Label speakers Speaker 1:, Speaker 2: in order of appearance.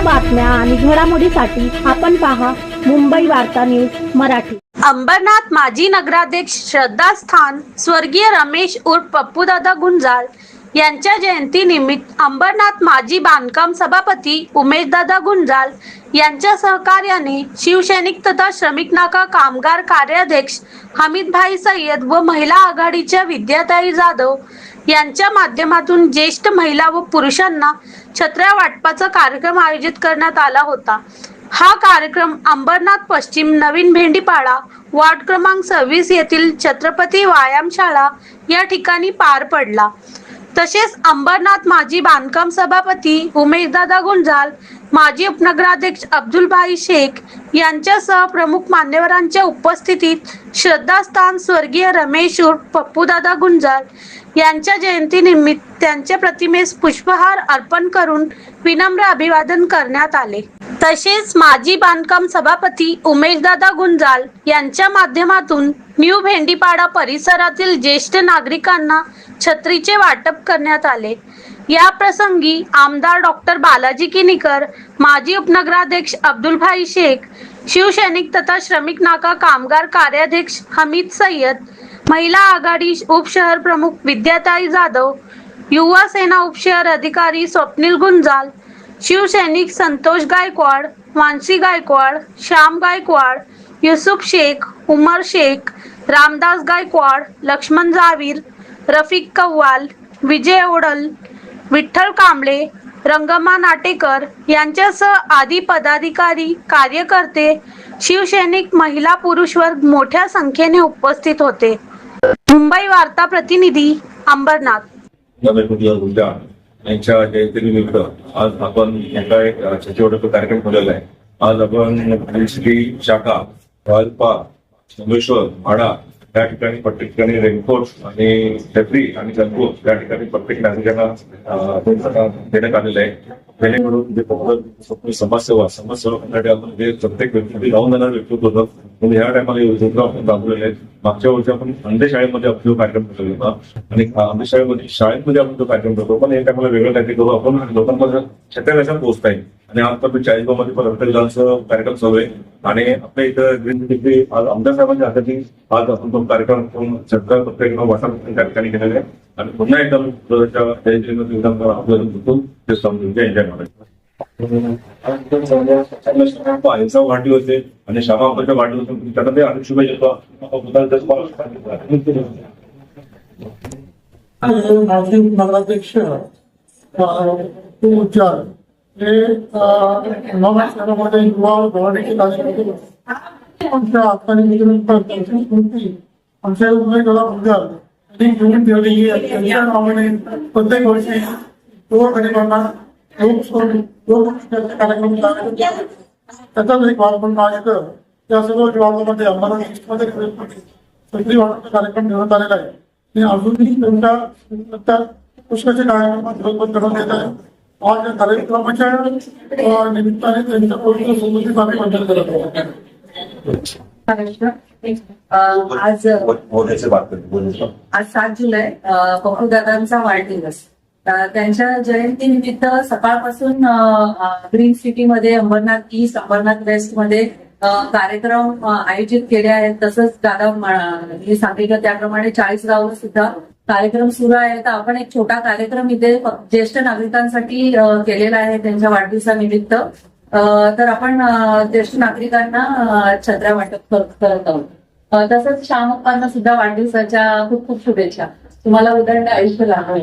Speaker 1: बातम्या आणि घडामोडीसाठी आपण पहा मुंबई वार्ता न्यूज मराठी.
Speaker 2: अंबरनाथ माजी नगराध्यक्ष श्रद्धास्थान स्वर्गीय रमेश उर्फ पप्पूदादा गुंजाळ यांच्या जयंतीनिमित्त अंबरनाथ माजी बांधकाम सभापती उमेशदादा गुंजाल यांच्या सहकार्याने शिवसैनिक तथा श्रमिक नाका कामगार कार्याध्यक्ष हमीदभाई सय्यद व महिला आघाडीच्या विद्याताई जाधव यांच्या माध्यमातून ज्येष्ठ महिला व पुरुषांना छत्र्या वाटपाचा कार्यक्रम आयोजित करण्यात आला होता. हा कार्यक्रम अंबरनाथ पश्चिम नवीन भेंडीपाडा वार्ड क्रमांक सव्वीस येथील छत्रपती व्यायामशाळा या ठिकाणी पार पडला. तसेच अंबरनाथ माजी बांधकाम सभापती उमेशदादा गुंजाल माजी उपनगराध्यक्ष अब्दुलभाई शेख यांच्यासह प्रमुख मान्यवरांच्या उपस्थितीत श्रद्धास्थान स्वर्गीय रमेश उर्फ पप्पूदादा गुंजाल यांच्या जयंतीनिमित्त त्यांच्या प्रतिमेस पुष्पहार अर्पण करून विनम्र अभिवादन करण्यात आले. तसेच माजी बांधकाम सभापती उमेशदादा गुंजाल यांच्या माध्यमातून न्यू भेंडीपाडा परिसरातील ज्येष्ठ नागरिकांना छत्रीचे वाटप करण्यात आले. या प्रसंगी आमदार डॉक्टर बालाजी किनीकर माजी उपनगराध्यक्ष अब्दुलभाई शेख शिवसैनिक तथा श्रमिक नाका कामगार कार्याध्यक्ष हमीद सय्यद महिला आघाडी उपशहर प्रमुख विद्याताई जाधव युवा सेना उपशहर अधिकारी स्वप्नील गुंजाल शिवसैनिक संतोष गायकवाड मानसी गायकवाड श्याम गायकवाड युसुफ शेख उमर शेख रामदास गायकवाड लक्ष्मण जावीर रफिक कव्वाल विजय ओडल विठ्ठल कांबळे रंगमा नाटेकर यांच्यासह आदी पदाधिकारी कार्यकर्ते शिवसैनिक महिला पुरुष वर्ग मोठ्या संख्येने उपस्थित होते. मुंबई वार्ता प्रतिनिधी अंबरनाथ.
Speaker 3: नगरकुटी उद्या यांच्या जयंतीनिमित्त आज आपण यांचा एक सचिवडक कार्यक्रम ठेवलेला आहे. आज आपण सिटी शाखा भाजपा पार्क म्हाडा त्या ठिकाणी प्रत्येक ठिकाणी रेनकोट आणि छत्री आणि गणकोट त्या ठिकाणी प्रत्येक नागरिकांना देण्यात आलेलं आहे. जेणेकरून जे फक्त समाजसेवा समाजसेवासाठी आपण जे प्रत्येक व्यक्ती जाऊन जाणार व्यक्तित्व होतं म्हणजे ह्या टायमाला योजना आपण राबवलेले आहेत. मागच्या वर्षी आपण अंधशाळेमध्ये आपण जो कार्यक्रम ठेवलेला होता आणि अंधे शाळेमध्ये आपण जो कार्यक्रम करतो पण या टायमाला वेगळं काहीतरी करू आपण लोकांमध्ये छत्या कशा पोहोचता येईल आणि आज तर चाळीसगावमध्ये पण रक्तदानचं कार्यक्रम चालू आहे. आणि आपल्या इथं ग्रीन सिटी आज आमदार साहेबांच्या हाताची आज आपण तो कार्यक्रम सरकार छत्रा प्रत्येक वाटा त्या ठिकाणी केलेला आहे. आणि पुन्हा एकदा आपल्याला भेटून ते समजून घ्या एन्जॉय करायचं अहिंसा वाढली होते आणि श्यामाबाच्या वाढली होते त्यांना ते अनेक शुभेच्छा
Speaker 4: माजी नगराध्यक्ष युवा कार्यक्रम आमच्या स्मृती आमच्या उद्याल आणि घेऊन ठेवलेली त्यांच्या नावाने प्रत्येक वर्षी युवा गरिबांना लोक कार्यक्रम त्याचाच एक भाग म्हणून आहे तर त्या सर्व विभागामध्ये आम्हाला लिस्टमध्ये सगळी वाटपाचा कार्यक्रम ठेवण्यात आलेला आहे. आणि अजूनही त्यांच्या नंतर पुष्कळचे कार्यक्रम बंद येत आहे. आज कार्यक्रमाच्या निमित्ताने त्यांच्या समृद्धीचा आम्ही वंदन करत आहोत.
Speaker 5: आज आज सात जुलै पप्पूदादांचा वाढदिवस. त्यांच्या जयंतीनिमित्त सकाळपासून ग्रीन सिटीमध्ये अंबरनाथ ईस्ट अंबरनाथ वेस्टमध्ये कार्यक्रम आयोजित केले आहेत. तसंच दादा म- मी सांगितलं त्याप्रमाणे चाळीस गावावर सुद्धा कार्यक्रम सुरू आहे. तर आपण एक छोटा कार्यक्रम इथे ज्येष्ठ नागरिकांसाठी केलेला आहे त्यांच्या वाढदिवसानिमित्त. तर आपण ज्येष्ठ नागरिकांना छत्र्या वाटप करत आहोत. तसंच श्यामप्पांना सुद्धा वाढदिवसाच्या खूप खूप शुभेच्छा. तुम्हाला उदंड आयुष्य लाभो